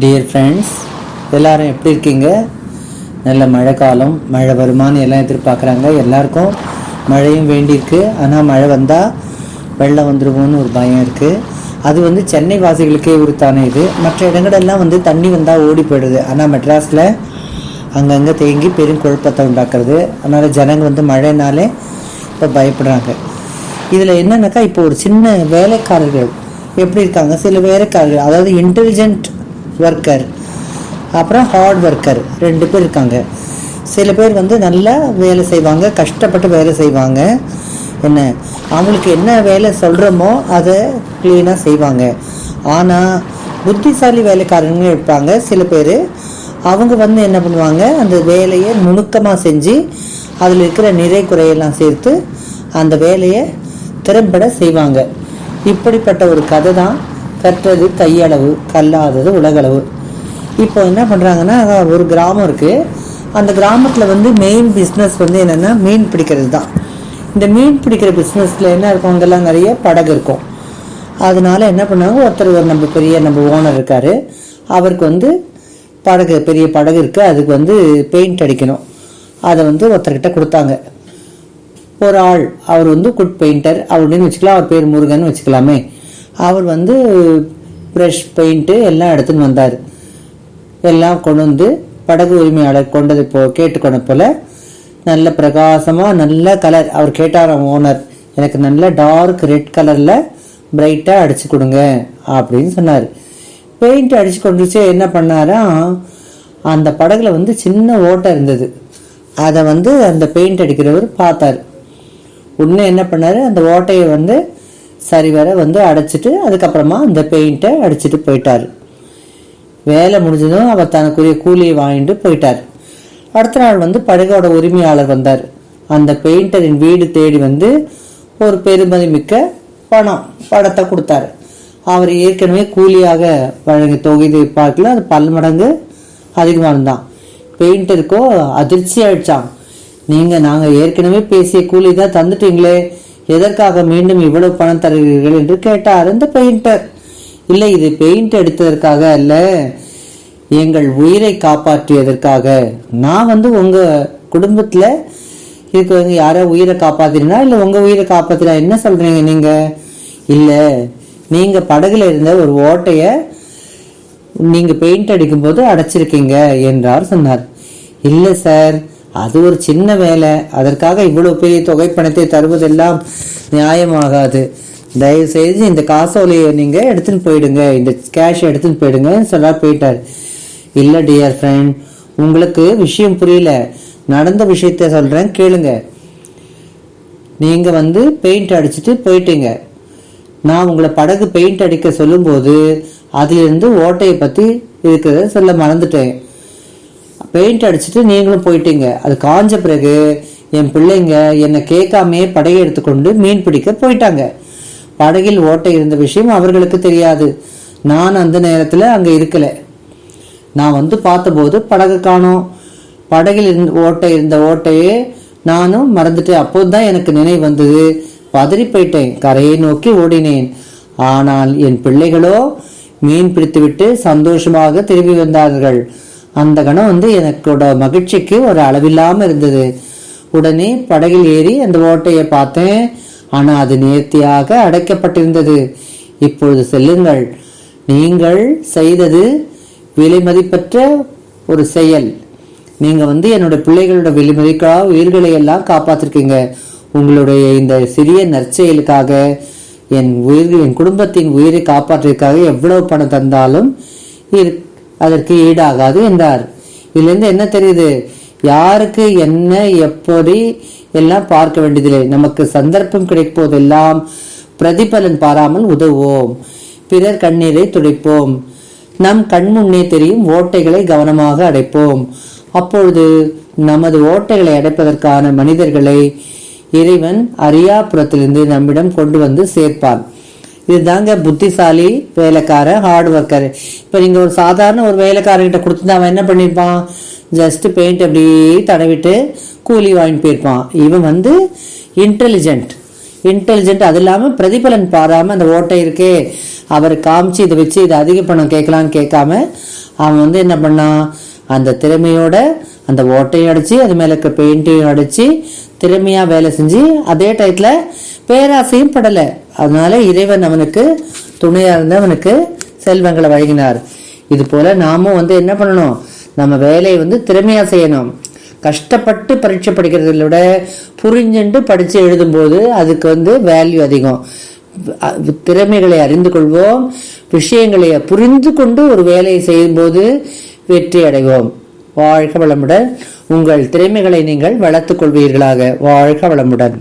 Dear friends எல்லாரும் எப்படி இருக்கீங்க? நல்ல மழை காலம் மழை வருமானு எல்லாம் எதிர்பார்க்குறாங்க. எல்லாருக்கும் மழையும் வேண்டியிருக்கு. ஆனால் மழை வந்தால் வெள்ளம் வந்துருமோன்னு ஒரு பயம் இருக்குது அது வந்து சென்னை வாசிகளுக்கே உறுத்தான இது. மற்ற இடங்களெல்லாம் வந்து தண்ணி வந்தால் ஓடி போயிடுது. ஆனால் மெட்ராஸில் அங்கங்கே தேங்கி பெரும் குழப்பத்தை உண்டாக்குறது. அதனால் ஜனங்க வந்து மழைனாலே இப்போ பயப்படுறாங்க. இதில் என்னென்னாக்கா இப்போ ஒரு சின்ன வேலைக்காரர்கள் எப்படி இருக்காங்க? சில வேலைக்காரர்கள் அதாவது இன்டெலிஜென்ட் ஒர்க்கர் அப்புறம் ஹார்ட் ஒர்க்கர் ரெண்டு பேர் இருக்காங்க. சில பேர் வந்து நல்லா வேலை செய்வாங்க கஷ்டப்பட்டு வேலை செய்வாங்க. என்ன? அவங்களுக்கு என்ன வேலை சொல்கிறோமோ அதை க்ளீனாக செய்வாங்க. ஆனால் புத்திசாலி வேலைக்காரங்க இருப்பாங்க. சில பேர் அவங்க வந்து என்ன பண்ணுவாங்க? அந்த வேலையை நுணுக்கமாக செஞ்சு அதில் இருக்கிற நிறை குறையெல்லாம் சேர்த்து அந்த வேலையை திறம்பட செய்வாங்க. இப்படிப்பட்ட ஒரு கதை தான் கற்றது கையளவு கல்லாதது உலகளவு. இப்போ என்ன பண்ணுறாங்கன்னா ஒரு கிராமம் இருக்குது அந்த கிராமத்தில் வந்து மெயின் பிஸ்னஸ் வந்து என்னென்னா மீன் பிடிக்கிறது தான். இந்த மீன் பிடிக்கிற பிஸ்னஸில் என்ன இருக்கும்? அங்கெல்லாம் நிறைய படகு இருக்கும். அதனால என்ன பண்ணாங்க ஒருத்தர் ஒரு நம்ம பெரிய நம்ம ஓனர் இருக்கார். அவருக்கு வந்து படகு பெரிய படகு இருக்குது அதுக்கு வந்து பெயிண்ட் அடிக்கணும். அதை வந்து ஒருத்தர்கிட்ட கொடுத்தாங்க. ஒரு ஆள் அவர் வந்து குட் பெயிண்டர் அப்படின்னு வச்சுக்கலாம். அவர் பேர் முருகன் வச்சுக்கலாமே. அவர் வந்து ப்ரெஷ் பெயிண்ட்டு எல்லாம் எடுத்துன்னு வந்தார். எல்லாம் கொண்டு வந்து படகு உரிமையாளர் கொண்டது போ கேட்டுக்கொண்ட போல் நல்ல பிரகாசமாக நல்ல கலர் அவர் கேட்டாராம் ஓனர் எனக்கு நல்ல டார்க் ரெட் கலரில் பிரைட்டாக அடிச்சு கொடுங்க அப்படின்னு சொன்னார். பெயிண்ட் அடிச்சு கொண்டுச்சு என்ன பண்ணாராம் அந்த படகுல வந்து சின்ன ஓட்டை இருந்தது. அதை வந்து அந்த பெயிண்ட் அடிக்கிறவர் பார்த்தார். உடனே என்ன பண்ணார் அந்த ஓட்டையை வந்து சரிவர வந்து அடைச்சிட்டு அதுக்கப்புறமா அந்த பெயிண்ட்டை அடிச்சிட்டு போயிட்டார். வேலை முடிஞ்சதும் அவர் தனக்குரிய கூலியை வாங்கிட்டு போயிட்டார். அடுத்த நாள் வந்து படகோட உரிமையாளர் வந்தார். அந்த பெயிண்டரின் வீடு தேடி வந்து ஒரு பெருமதி மிக்க பணம் படத்தை கொடுத்தாரு. அவர் ஏற்கனவே கூலியாக வழங்கிய தொகையை பார்க்கல அது பல் மடங்கு அதிகமாக இருந்தான் பெயிண்டருக்கோ அதிர்ச்சி ஆயிடுச்சான் நீங்கள் நாங்கள் ஏற்கனவே பேசிய கூலி தான் தந்துட்டீங்களே. எதற்காக மீண்டும் இவ்வளவு பணம் தருகிறீர்கள் என்று கேட்டார் அந்த பெயிண்டர். இல்லை இது பெயிண்ட் எடுத்ததற்காக அல்ல. எங்கள் உயிரை காப்பாற்றியதற்காக. நான் வந்து உங்க குடும்பத்துல இருக்கிறவங்க யாரோ உயிரை காப்பாத்தினா இல்லை உங்கள் உயிரை காப்பாத்தினா என்ன சொல்கிறீங்க நீங்கள் இல்லை நீங்கள் படகுல இருந்த ஒரு ஓட்டையை நீங்கள் பெயிண்ட் அடிக்கும்போது அடைச்சிருக்கீங்க என்றார் சொன்னார். இல்லை சார். அது ஒரு சின்ன வேலை. அதற்காக இவ்வளவு பெரிய தொகை பணத்தை தருவதெல்லாம் நியாயமாகாது. தயவு செய்து இந்த காசோலையை நீங்க எடுத்துன்னு போயிடுங்க. இந்த கேஷ் எடுத்துன்னு போயிடுங்கன்னு சொல்ல போயிட்டார். இல்ல டியர் ஃப்ரெண்ட் உங்களுக்கு விஷயம் புரியல. நடந்த விஷயத்த சொல்றேன் கேளுங்க. நீங்க வந்து பெயிண்ட் அடிச்சுட்டு போயிட்டீங்க. நான் உங்களை படகு பெயிண்ட் அடிக்க சொல்லும்போது அதிலிருந்து ஓட்டையை பத்தி இருக்கிறத சொல்ல மறந்துட்டேன். பெயிண்ட் அடிச்சுட்டு நீங்களும் போயிட்டீங்க. அது காஞ்ச பிறகு என் பிள்ளைங்க என்னை கேட்காமே படகை எடுத்துக்கொண்டு மீன் பிடிக்க போயிட்டாங்க. படகில் ஓட்டை இருந்த விஷயம் அவர்களுக்கு தெரியாது. நான் அந்த நேரத்தில் அங்கே இருக்கல. நான் வந்து பார்த்தபோது படகு காணோம். படகில் இருந்த ஓட்டை இருந்த ஓட்டையே நானும் மறந்துட்டு அப்போதுதான் எனக்கு நினைவு வந்தது. பதறி போயிட்டேன் கரையை நோக்கி ஓடினேன். ஆனால் என் பிள்ளைகளோ மீன் பிடித்துவிட்டு சந்தோஷமாக திரும்பி வந்தார்கள். அந்த கணம் வந்து எனக்கோட மகிழ்ச்சிக்கு ஒரு அளவில்லாமல் இருந்தது. உடனே படகில் ஏறி அந்த ஓட்டையை பார்த்தேன். ஆனால் அது நேர்த்தியாக அடைக்கப்பட்டிருந்தது. இப்பொழுது செல்லுங்கள். நீங்கள் செய்தது விலைமதிப்பற்ற ஒரு செயல். நீங்கள் வந்து என்னோட பிள்ளைகளோட விலைமதிக்காக உயிர்களை எல்லாம் காப்பாற்றிருக்கீங்க உங்களுடைய இந்த சிறிய நற்செயலுக்காக என் உயிர் என் குடும்பத்தின் உயிரை காப்பாற்றுவதற்காக எவ்வளவு பணம் தந்தாலும் இரு- அதற்கு ஈடாகாது என்றார். இதுலேருந்து என்ன தெரியுது? யாருக்கு என்ன எப்படி எல்லாம் பார்க்க வேண்டியதில்லை. நமக்கு சந்தர்ப்பம் கிடைப்போதெல்லாம் பிரதிபலன் பாராமல் உதவுவோம். பிறர் கண்ணீரை துடைப்போம். நம் கண் முன்னே தெரியும் ஓட்டைகளை கவனமாக அடைப்போம். அப்பொழுது நமது ஓட்டைகளை அடைப்பதற்கான மனிதர்களை இறைவன் அரியாபுரத்திலிருந்து நம்மிடம் கொண்டு வந்து சேர்ப்பான். இதுதாங்க புத்திசாலி வேலைக்காரன் ஹார்ட் ஒர்க்கர் இப்போ நீங்கள் ஒரு சாதாரண ஒரு வேலைக்காரர்கிட்ட கொடுத்துருந்தா அவன் என்ன பண்ணியிருப்பான் ஜஸ்ட் பெயிண்ட் அப்படியே தடவிட்டு கூலி வாங்கிட்டு போயிருப்பான். இவன் வந்து இன்டெலிஜென்ட் இன்டெலிஜென்ட் அது இல்லாமல் பிரதிபலன் பாராம அந்த ஓட்டை இருக்கே. அவர் காமிச்சு இதை வச்சு இதை அதிக பணம் கேட்கலான்னு கேட்காம அவன் வந்து என்ன பண்ணான்? அந்த திறமையோட அந்த ஓட்டையும் அடிச்சு அது மேலே இருக்க பெயிண்ட்டையும் அடிச்சு திறமையாக வேலை செஞ்சு அதே டயத்தில் பேராசையும் படலை. அதனால இறைவன் அவனுக்கு துணையாக இருந்து அவனுக்கு செல்வங்களை வழங்கினார். இது போல நாமும் வந்து என்ன பண்ணணும்? நம்ம வேலையை வந்து திறமையாக செய்யணும். கஷ்டப்பட்டு பரீட்சை படிக்கிறதை விட புரிஞ்சுண்டு படித்து எழுதும்போது அதுக்கு வந்து வேல்யூ அதிகம். திறமைகளை அறிந்து கொள்வோம். விஷயங்களை புரிந்து கொண்டு ஒரு வேலையை செய்யும்போது வெற்றி அடைவோம். வாழ்க வளமுடன். உங்கள் திறமைகளை நீங்கள் வளர்த்துக் கொள்வீர்களாக. வாழ்க வளமுடன்.